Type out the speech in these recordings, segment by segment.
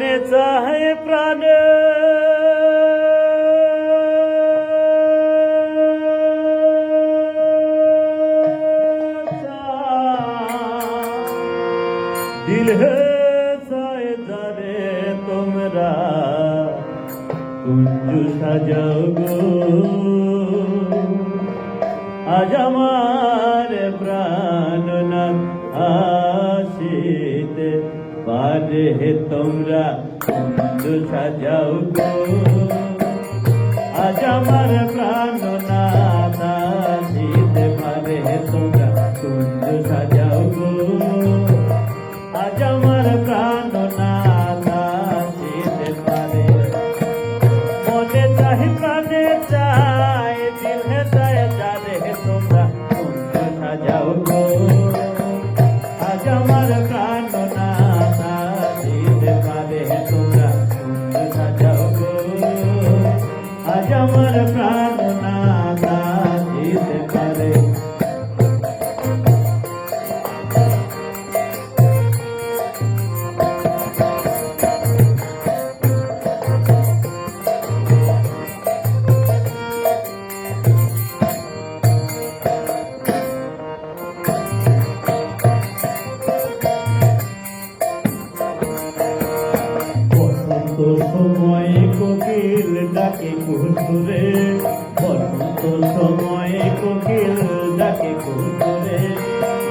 মনে চাহে প্রাণে। দিল চায় যারে তোমরা কুঞ্জ সাজাও গো। আজ আমার প্রাণনাথ পারে হে তোমরা বন্ধু সাজাও গো। আজ আমার প্রাণনাথ আসিতে পারে হে তোমরা বন্ধু সাজাও গো। আজ আমার আমার প্রাণ না দিতে পারে সময়ে কোকিল ডাকে কুহুরে, বসন্ত সময়ে কোকিল ডাকে কুহুরে।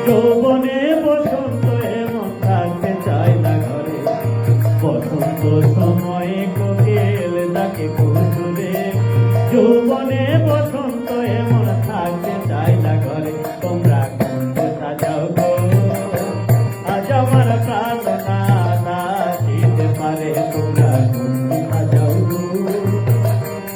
যৌবনে বসন্ত এমন থাকতে চায় না ঘরে, বসন্ত সময়ে কোকিল ডাকে কুহুরে।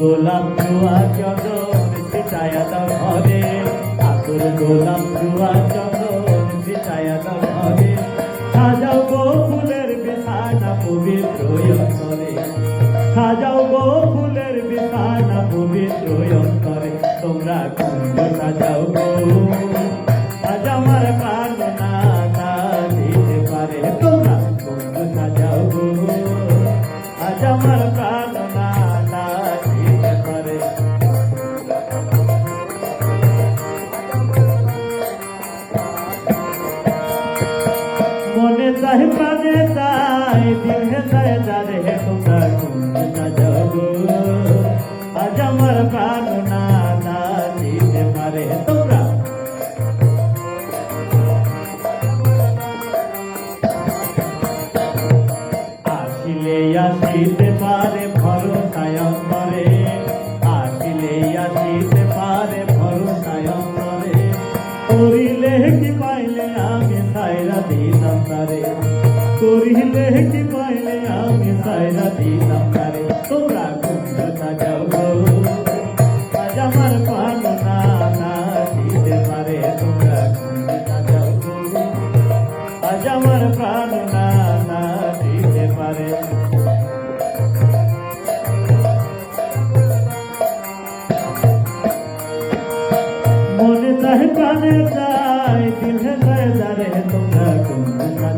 গোলাপ জুয়া চন্দন দাও ঘরে। ঠাকুর গোলাপ জুয়া চন্দন দাও ঘরে। সাজাও গো ফুলের বিছানা পবিত্র অন্তরে। সাজাও গো ফুলের বিছানা পবিত্র অন্তরে। তোমরা কুণ্ড সাজাও গো। মনে চাই প্রাণে চাই দিলে চাই তোমরা কুঞ্জ সাজাও গো আজ আমার প্রার্থনা না দিতে পারে তোমরা। আসিলে, আসিতে পারে ভরসায় দিতাম তারে করিলে কি পাইলে আমি সাইরা দিতাম তারে তোমরা কুঞ্জ সাজাও গো আজ আমার পালনা না দিতে পারে তোমরা কুঞ্জ সাজাও গো আজ আমার প্রাণ না না দিতে পারে মনে চাহে প্রাণে চাই দিলে কুঞ্জ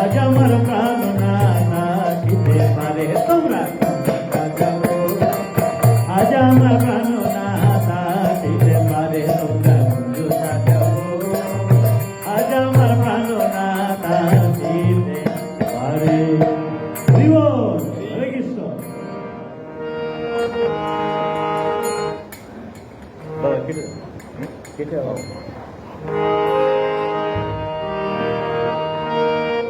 আজ আমার প্রাণ না না পারে, তোমরা গো। আজ আমার প্রাণ না না দিতে পারে, তোমরা কুঞ্জ আজ আমার প্রাণ না না দিতে পারে। হরে কৃষ্ণ। que é?